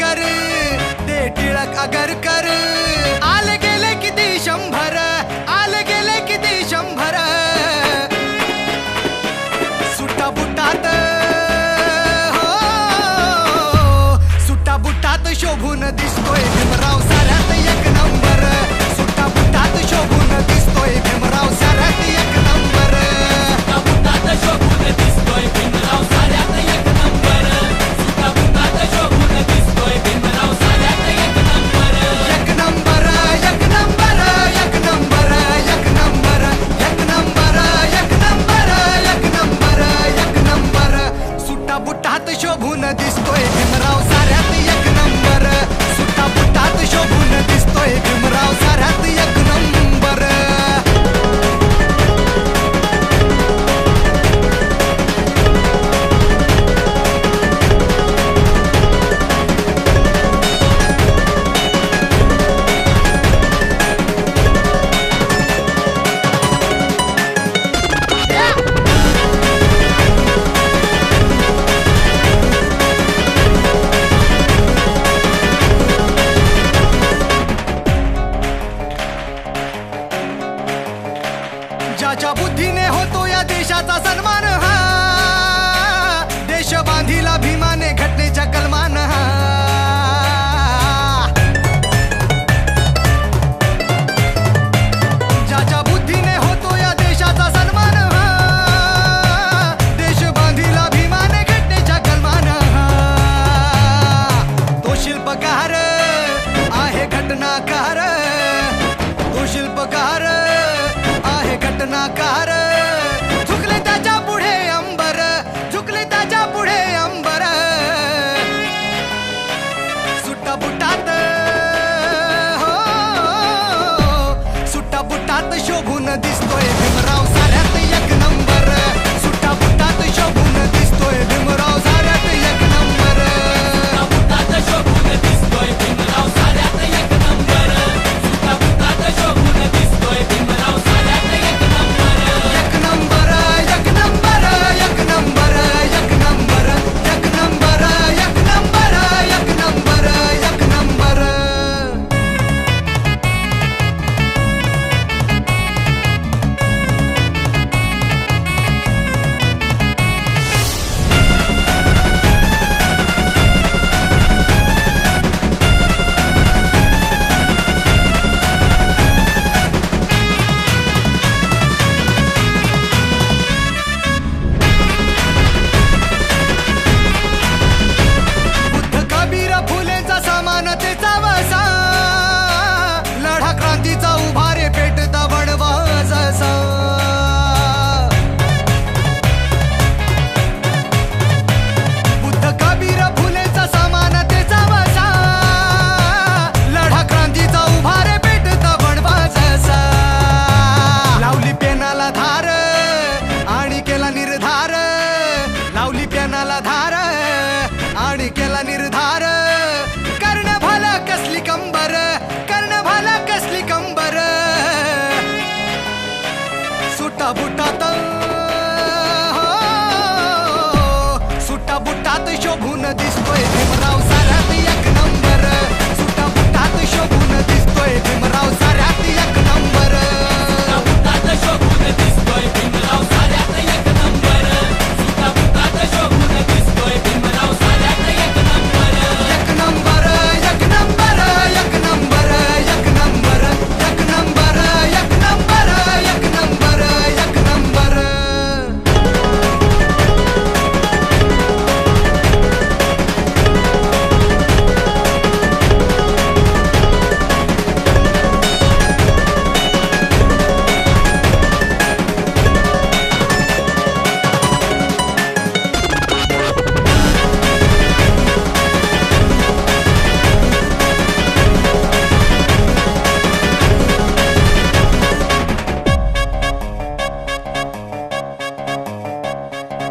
कर ते टिळक अगर कर. आले गेले किती शंभर आले गेले किती शंभर. सुट्टा बुटात हो सुट्टा बुटात शोभून दिसतोय भीमराव सा प्रभू न दिसतोय. ज्याच्या बुद्धीने होतो या देशाचा सन्मान हा. देश बांधीला भीमाने घटनेच्या कलमान हा. na cara.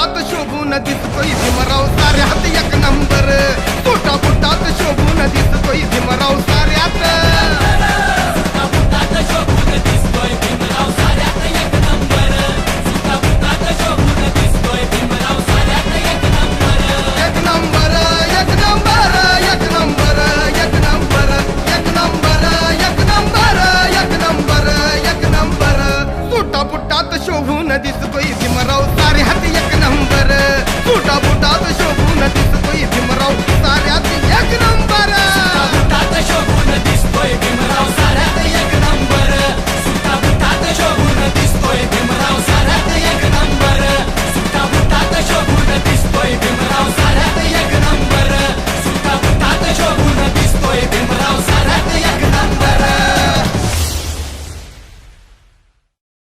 बुटात शोभून कोई भीमराव. साऱ्या हात एक नंबर तुटा बुटात शोभून कोई भीमराव.